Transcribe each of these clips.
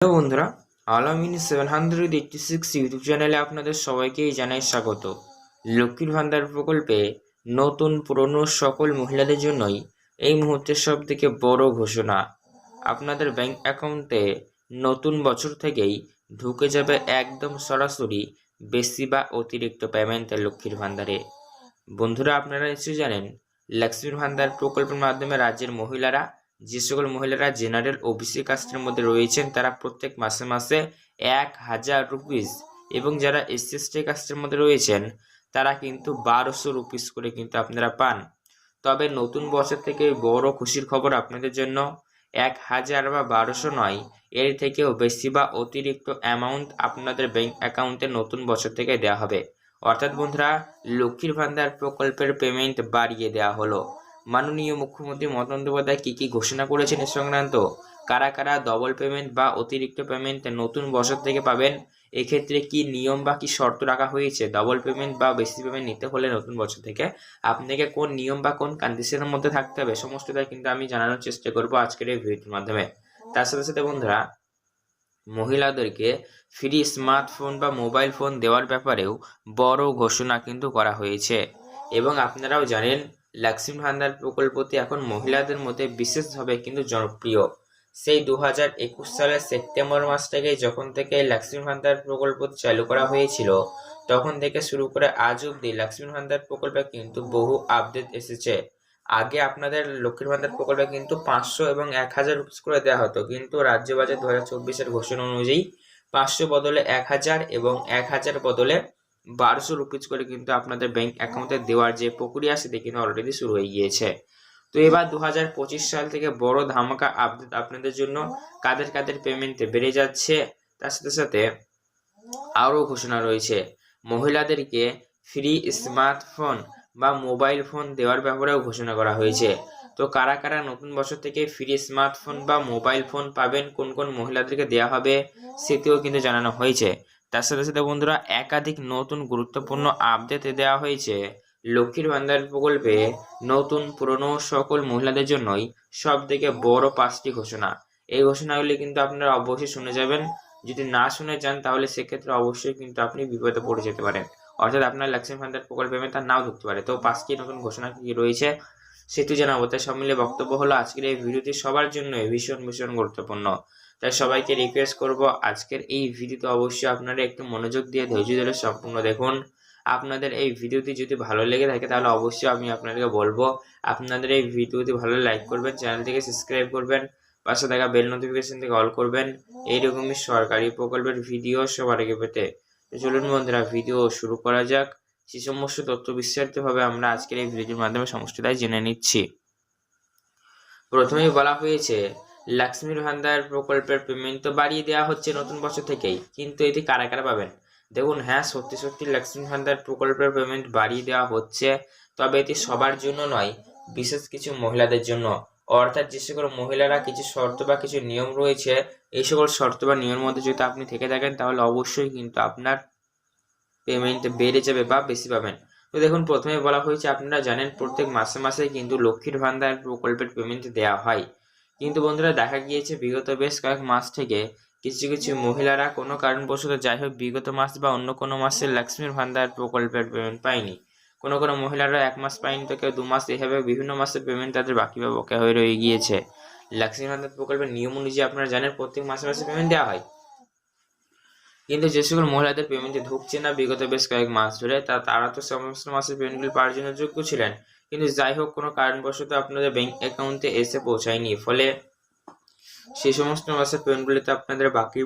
Hello বন্ধুরা, Alamin seven hundred eighty six YouTube চ্যানেলে আপনাদের সবাইকেই জানাই স্বাগত। লক্ষ্মীর ভান্ডার প্রকল্পে নতুন পুরনো সকল মহিলাদের জন্যই এই মুহূর্তের সব থেকে বড় ঘোষণা। আপনাদের ব্যাংক অ্যাকাউন্টে নতুন বছর থেকেই ঢুকে যাবে একদম সরাসরি বেশি বা অতিরিক্ত পেমেন্ট লক্ষ্মীর ভান্ডারে। বন্ধুরা, আপনারা নিশ্চয়ই জানেন, লক্ষ্মীর ভান্ডার প্রকল্পের মাধ্যমে রাজ্যের মহিলারা যে সকল মহিলারা জেনারেল ওবিসি কাস্টের মধ্যে রয়েছেন, তারা প্রত্যেক মাসে মাসে এক হাজার রুপিস এবং যারা এসসি কাস্টের মধ্যে রয়েছেন, তারা কিন্তু বারোশো রুপিস করে কিন্তু আপনারা পান। তবে নতুন বছর থেকে বড় খুশির খবর আপনাদের জন্য, এক হাজার বা বারোশো নয়, এর থেকেও বেশি বা অতিরিক্ত অ্যামাউন্ট আপনাদের ব্যাংক অ্যাকাউন্টে নতুন বছর থেকে দেওয়া হবে। অর্থাৎ বন্ধুরা, লক্ষ্মীর ভান্ডার প্রকল্পের পেমেন্ট বাড়িয়ে দেওয়া হলো। মাননীয় মুখ্যমন্ত্রী মমতা বন্দ্যোপাধ্যায় কী কী ঘোষণা করেছেন এ সংক্রান্ত? কারা কারা ডবল পেমেন্ট বা অতিরিক্ত পেমেন্ট নতুন বছর থেকে পাবেন? এক্ষেত্রে কি নিয়ম বা কি শর্ত রাখা হয়েছে? ডবল পেমেন্ট বা বেশি পেমেন্ট নিতে হলে নতুন বছর থেকে আপনাকে কোন নিয়ম বা কোন কন্ডিশনের মধ্যে থাকতে হবে সমস্তটা কিন্তু আমি জানানোর চেষ্টা করব আজকের এই ভিডিওর মাধ্যমে। তার সাথে সাথে বন্ধুরা, মহিলাদেরকে ফ্রি স্মার্টফোন বা মোবাইল ফোন দেওয়ার ব্যাপারেও বড় ঘোষণা কিন্তু করা হয়েছে। এবং আপনারাও জানেন লক্ষ্মী ভান্ডার প্রকল্পটি এখন মহিলাদের মধ্যে বিশেষভাবে কিন্তু জনপ্রিয়। সেই দু হাজার একুশ সালের সেপ্টেম্বর মাস থেকে যখন থেকে লক্ষ্মী ভান্ডার প্রকল্প চালু করা হয়েছিল, তখন থেকে শুরু করে আজ অব্দি লক্ষ্মী ভান্ডার প্রকল্পে কিন্তু বহু আপডেট এসেছে। আগে আপনাদের লক্ষ্মীর ভান্ডার প্রকল্পে কিন্তু পাঁচশো এবং এক হাজার রুপিস করে দেওয়া হতো, কিন্তু রাজ্য বাজেট দু হাজার চব্বিশের ঘোষণা অনুযায়ী পাঁচশো বদলে এক হাজার এবং এক হাজার বদলে বারোশো রুপিস করে কিন্তু আপনাদের ব্যাংক অ্যাকাউন্টে দেওয়ার যে প্রক্রিয়া সেটি কিন্তু অলরেডি শুরু হয়ে গিয়েছে। তো এবার দু হাজার পঁচিশ সাল থেকে বড় ধামাকা আপডেট আপনাদের জন্য কাদের কাদের পেমেন্টে বেড়ে যাচ্ছে, তার সাথে সাথে আরও ঘোষণা রয়েছে। মহিলাদেরকে ফ্রি স্মার্টফোন বা মোবাইল ফোন দেওয়ার ব্যাপারেও ঘোষণা করা হয়েছে। তো কারা কারা নতুন বছর থেকে ফ্রি স্মার্টফোন বা মোবাইল ফোন পাবেন, কোন কোন মহিলাদেরকে দেওয়া হবে, সেটিও কিন্তু জানানো হয়েছে। তার সাথে সাথে বন্ধুরা একাধিক নতুন গুরুত্বপূর্ণ আপডেট দেওয়া হয়েছে। লক্ষ্মীর ভান্ডার প্রকল্পে নতুন পুরনো সকল মহিলাদের জন্যই সব থেকে বড় পাঁচটি ঘোষণা। এই ঘোষণাগুলি কিন্তু আপনারা অবশ্যই শুনে যাবেন। যদি না শুনে যান, তাহলে সেক্ষেত্রে অবশ্যই কিন্তু আপনি বিপদে পড়ে যেতে পারেন। অর্থাৎ আপনার লক্ষ্মী ভান্ডার প্রকল্পে তার নাও ঢুকতে পারে। তো পাঁচটি নতুন ঘোষণা কি রয়েছে? সেটি জানাব তাই সব মিলে বক্তব্য হলো, আজকের এই ভিডিওটি সবার জন্য ভীষণ ভীষণ গুরুত্বপূর্ণ। তাই সবাইকে রিকোয়েস্ট করব, আজকের এই ভিডিওতে অবশ্যই আপনারা একটু মনোযোগ দিয়ে ধৈর্য ধরে সম্পূর্ণ দেখুন। আপনাদের এই ভিডিওটি যদি ভালো লেগে থাকে তাহলে অবশ্যই আমি আপনাদেরকে বলব, আপনাদের এই ভিডিওটি ভালো লাইক করবেন চ্যানেলটিকে সাবস্ক্রাইব করবেন, পাশে থাকা বেল নোটিফিকেশন থেকে অল করবেন, এইরকমই সরকারি প্রকল্পের ভিডিও সবার আগে পেতে। চলুন বন্ধুরা ভিডিও শুরু করা যাক। সে সমস্ত তথ্য বিস্তারিতভাবে আমরা আজকের এই ভিডিওর মাধ্যমে সমস্তটাই জেনে নিচ্ছি। প্রথমেই বলা হয়েছে লক্ষ্মীর ভান্ডার প্রকল্পের পেমেন্ট তো বাড়িয়ে দেওয়া হচ্ছে নতুন বছর থেকেই, কিন্তু এটি কারা কারা পাবেন? দেখুন হ্যাঁ সত্যি সত্যি লক্ষ্মী ভান্ডার প্রকল্পের পেমেন্ট বাড়িয়ে দেওয়া হচ্ছে, তবে এটি সবার জন্য নয়, বিশেষ কিছু মহিলাদের জন্য। অর্থাৎ যে সকল মহিলারা কিছু শর্ত বা কিছু নিয়ম রয়েছে, এই সকল শর্ত বা নিয়মের মধ্যে যদি আপনি থেকে থাকেন, তাহলে অবশ্যই কিন্তু আপনার পেমেন্ট বেড়ে যাবে বা বেশি পাবেন। তো দেখুন, প্রথমে বলা হয়েছে, আপনারা জানেন প্রত্যেক মাসে মাসে কিন্তু লক্ষ্মীর ভান্ডার প্রকল্পের পেমেন্ট দেওয়া হয়। কিন্তু বন্ধুরা, দেখা গিয়েছে বিগত বেশ কয়েক মাস থেকে কিছু কিছু মহিলারা কোনো কারণবশত যাই হোক বিগত মাস বা অন্য কোনো মাসে লক্ষ্মীর ভান্ডার প্রকল্পের পেমেন্ট পায়নি। কোনো কোনো মহিলারা এক মাস পায়নি তো কেউ দু মাস এভাবে বিভিন্ন মাসের পেমেন্ট তাদের বাকি বা বকেয়া হয়ে রয়ে গিয়েছে। লক্ষ্মীর ভান্ডার প্রকল্পের নিয়ম অনুযায়ী আপনারা জানেন, প্রত্যেক মাসে মাসে পেমেন্ট দেওয়া হয়। কিন্তু যে সকল মহিলাদের পেমেন্টে ঢুকছে না বিগত বেশ কয়েক মাস ধরে, তা তারা তো সমস্ত মাসের পেমেন্টগুলি পাওয়ার জন্য যোগ্য ছিলেন। কিন্তু যাই হোক, কোনো কারণবশত আপনাদের ব্যাংক অ্যাকাউন্টে এসে পৌঁছায়নি। ফলে সেই সমস্ত মাসের পেমেন্টগুলিতে আপনাদের বাকি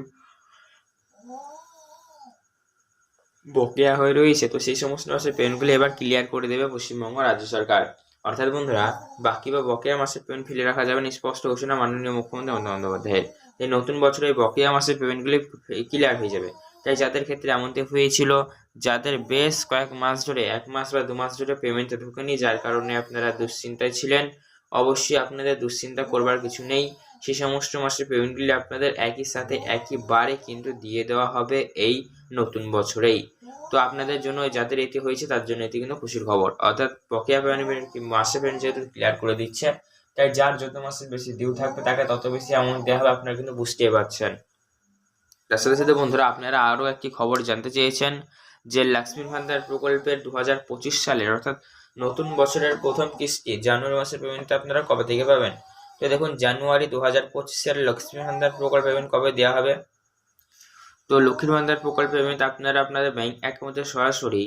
বকেয়া হয়ে রয়েছে। তো সেই সমস্ত মাসের পেমেন্টগুলি এবার ক্লিয়ার করে দেবে পশ্চিমবঙ্গ রাজ্য সরকার। অর্থাৎ বন্ধুরা, বাকি বা বকেয়া মাসের পেমেন্ট ফেলে রাখা যাবে না। স্পষ্ট ঘোষণা মাননীয় মুখ্যমন্ত্রী মমতা বন্দ্যোপাধ্যায়ের। এই নতুন বছরে বকেয়া মাসের পেমেন্টগুলি ক্লিয়ার হয়ে যাবে। তাই যাদের ক্ষেত্রে এমনটি হয়েছিল যাদের বেশ কয়েক মাস ধরে, এক মাস বা দু মাস ধরে পেমেন্টে ঢুকেনি, যার কারণে আপনারা দুশ্চিন্তায় ছিলেন। অবশ্যই আপনাদের দুশ্চিন্তা করবার কিছু নেই। সেই সমস্ত মাসের পেমেন্টগুলি আপনাদের একই সাথে একইবারে কিন্তু দিয়ে দেওয়া হবে এই নতুন বছরেই। তো আপনাদের জন্য যাদের এটি হয়েছে, তার জন্য এটি কিন্তু খুশির খবর। অর্থাৎ বকেয়া পেমেন্ট মাসে পেমেন্ট যেহেতু ক্লিয়ার করে দিচ্ছে, তাই যার যত মাসের বেশি ডিউ থাকবে, তাকে তত বেশি অ্যামাউন্ট দেওয়া হবে, আপনারা কিন্তু বুঝতেই পারছেন। তার সাথে সাথে বন্ধুরা, আপনারা আরও একটি খবর জানতে চেয়েছেন। যে লক্ষ্মীর ভান্ডার প্রকল্পের দু হাজার পঁচিশ সালের, অর্থাৎ নতুন বছরের প্রথম কিস্তি জানুয়ারি মাসের পেমেন্টটা আপনারা কবে থেকে পাবেন? তো দেখুন, জানুয়ারি দু হাজার পঁচিশ সালে লক্ষ্মী ভান্ডার প্রকল্প পেমেন্ট কবে দেওয়া হবে? তো লক্ষ্মীর ভান্ডার প্রকল্প পেমেন্ট আপনারা আপনাদের ব্যাংক অ্যাকাউন্টে সরাসরি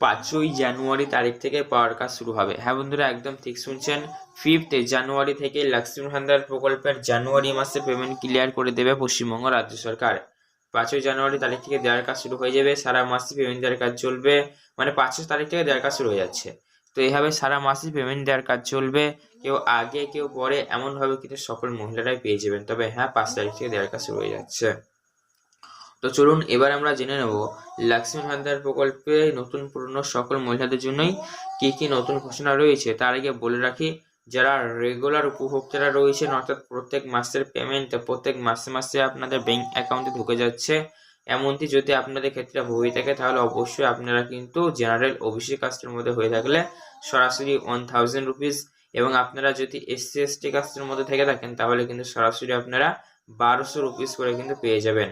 পাঁচই জানুয়ারি তারিখ থেকে পাওয়ার কাজ শুরু হবে। হ্যাঁ বন্ধুরা, একদম ঠিক শুনছেন। ফিফথ জানুয়ারি থেকে লক্ষ্মী ভান্ডার প্রকল্পের জানুয়ারি মাসে পেমেন্ট ক্লিয়ার করে দেবে পশ্চিমবঙ্গ রাজ্য সরকার। পাঁচই জানুয়ারি তারিখ থেকে দেওয়ার কাজ শুরু হয়ে যাবে। সারা মাসে পেমেন্ট দেওয়ার কাজ চলবে। মানে পাঁচই তারিখ থেকে দেওয়ার কাজ শুরু হয়ে যাচ্ছে। তো এইভাবে সারা মাসে পেমেন্ট দেওয়ার কাজ চলবে। কেউ আগে, কেউ পরে এমনভাবে কিন্তু সকল মহিলারাই পেয়ে যাবেন। তবে হ্যাঁ পাঁচ তারিখ থেকে দেওয়ার কাজ শুরু হয়ে যাচ্ছে। তো চলুন, এবার আমরা জেনে নেব লক্ষ্মী ভান্ডার প্রকল্পে নতুন পুরনো সকল মহিলাদের জন্যই কি কি নতুন ঘোষণা রয়েছে। তার আগে বলে রাখি, যারা রেগুলার উপভোক্তারা রয়েছেন, অর্থাৎ প্রত্যেক মাসের পেমেন্ট প্রত্যেক মাসে মাসে আপনাদের ব্যাংক অ্যাকাউন্টে ঢুকে যাচ্ছে। এমনটি যদি আপনাদের ক্ষেত্রে হয়ে থাকে, তাহলে অবশ্যই আপনারা কিন্তু জেনারেল ওবিসি কাস্টের মধ্যে হয়ে থাকলে সরাসরি ওয়ান থাউজেন্ড রুপিস এবং আপনারা যদি এসসি এসটি কাস্টের মধ্যে থেকে থাকেন, তাহলে কিন্তু সরাসরি আপনারা বারোশো রুপিস করে কিন্তু পেয়ে যাবেন।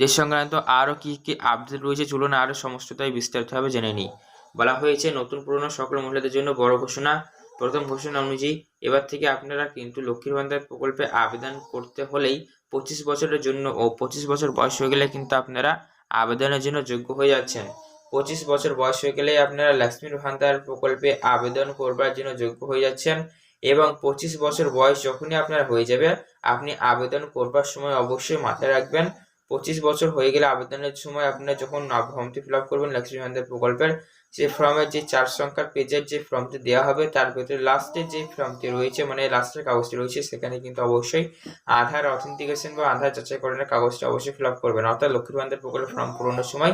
দেশ সংক্রান্ত আরও কি কি আপডেট রয়েছে চলুন আরও সমস্তটাই বিস্তারিতভাবে জেনে নিই। বলা হয়েছে, নতুন পুরনো সকল মহিলাদের জন্য বড় ঘোষণা। প্রথম ঘোষণা অনুযায়ী, এবার থেকে আপনারা কিন্তু লক্ষ্মীর ভান্ডার প্রকল্পে আবেদন করতে হলেই পঁচিশ বছরের জন্য ও পঁচিশ বছর বয়স হয়ে গেলে কিন্তু আপনারা আবেদনের জন্য যোগ্য হয়ে যাচ্ছেন। পঁচিশ বছর বয়স হয়ে গেলেই আপনারা লক্ষ্মীর ভান্ডার প্রকল্পে আবেদন করবার জন্য যোগ্য হয়ে যাচ্ছেন এবং পঁচিশ বছর বয়স যখনই আপনার হয়ে যাবে, আপনি আবেদন করবার সময় অবশ্যই মাথায় রাখবেন পঁচিশ বছর হয়ে গেলে আবেদনের সময় আপনারা যখন ফর্মটি ফিল আপ করবেন লক্ষ্মী ভান্ডার প্রকল্পের সেই ফর্মের যে চার সংখ্যার পেজের যে ফর্মটি দেওয়া হবে, তার ভেতরে লাস্টের যে ফর্মটি রয়েছে মানে লাস্টের কাগজটি রয়েছে, সেখানে কিন্তু অবশ্যই আধার অথেন্টিকেশন বা আধার যাচাইকরণের কাগজটি অবশ্যই ফিল আপ করবেন। অর্থাৎ লক্ষ্মীর ভান্ডার প্রকল্প ফর্ম পূরণের সময়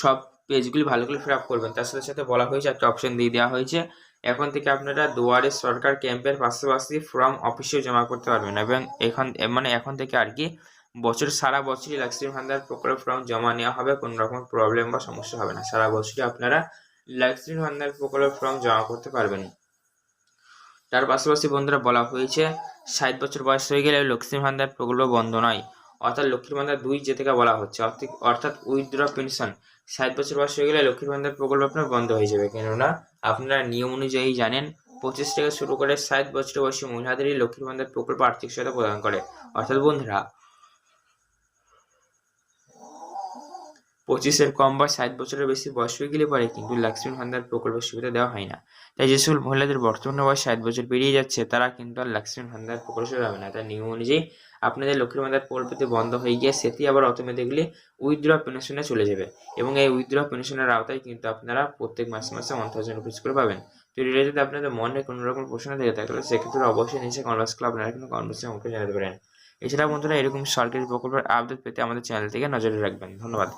সব পেজগুলি ভালো করে ফিল আপ করবেন। তার সাথে সাথে বলা হয়েছে, একটা অপশন দিয়ে দেওয়া হয়েছে। এখন থেকে আপনারা দুয়ারে সরকার ক্যাম্পের পাশাপাশি ফর্ম অফিসেও জমা করতে পারবেন এবং এখন মানে এখন থেকে আর কি বছর সারা বছরই লক্ষ্মী ভান্ডার প্রকল্প ফর্ম জমা নেওয়া হবে, কোনো রকম প্রবলেম বা সমস্যা হবে না। সারা বছরই আপনারা লক্ষ্মী ভান্ডার প্রকল্প ফর্ম জমা করতে পারবেন। তার পাশাপাশি বন্ধুরা বলা হয়েছে, ষাট বছর বয়স হয়ে গেলে লক্ষ্মী ভান্ডার প্রকল্প বন্ধ নয়। অর্থাৎ লক্ষ্মীর ভান্ডার দুই যে থেকে বলা হচ্ছে অর্থাৎ উইথড্র পেনশন ষাট বছর বয়স হয়ে গেলে লক্ষ্মীর ভান্ডার প্রকল্প আপনার বন্ধ হয়ে যাবে। কেননা, আপনারা নিয়ম অনুযায়ী জানেন, পঁচিশ থেকে শুরু করে ষাট বছর বয়সী মহিলাদেরই লক্ষ্মীর ভান্ডার প্রকল্প আর্থিক সহায়তা প্রদান করে। অর্থাৎ বন্ধুরা পঁচিশের কম বা ষাট বছরের বেশি বয়স হয়ে গেলে পরে কিন্তু লক্ষ্মী ভান্ডার প্রকল্পের সুবিধা দেওয়া হয় না। তাই যে সকল মহিলাদের বর্তমানে বয়স ষাট বছর পেরিয়ে যাচ্ছে, তারা কিন্তু আর লক্ষ্মী ভান্ডার প্রকল্প পাবে না। তার নিয়ম অনুযায়ী আপনাদের লক্ষ্মীর ভান্ডার প্রকল্পটি বন্ধ হয়ে গিয়ে সেটি আবার অটোমেটিকলি উইথড্র পেনশনে চলে যাবে এবং এই উইথড্র পেনশনের আওতায় কিন্তু আপনারা প্রত্যেক মাসে মাসে ওয়ান থাউজেন্ড রুপিস করে পাবেন। তো রিলেটেড আপনাদের মনে কোনো রকম প্রশ্ন থেকে থাকলে সেক্ষেত্রে অবশ্যই নিচে কনভার্স ক্লাব আপনারা কিন্তু কনভার্সে আমাকে জানাতে পারেন। এছাড়া বন্ধুরা এরকম সরকারি প্রকল্পের আপডেট পেতে আমাদের চ্যানেলটিকে নজরে রাখবেন। ধন্যবাদ।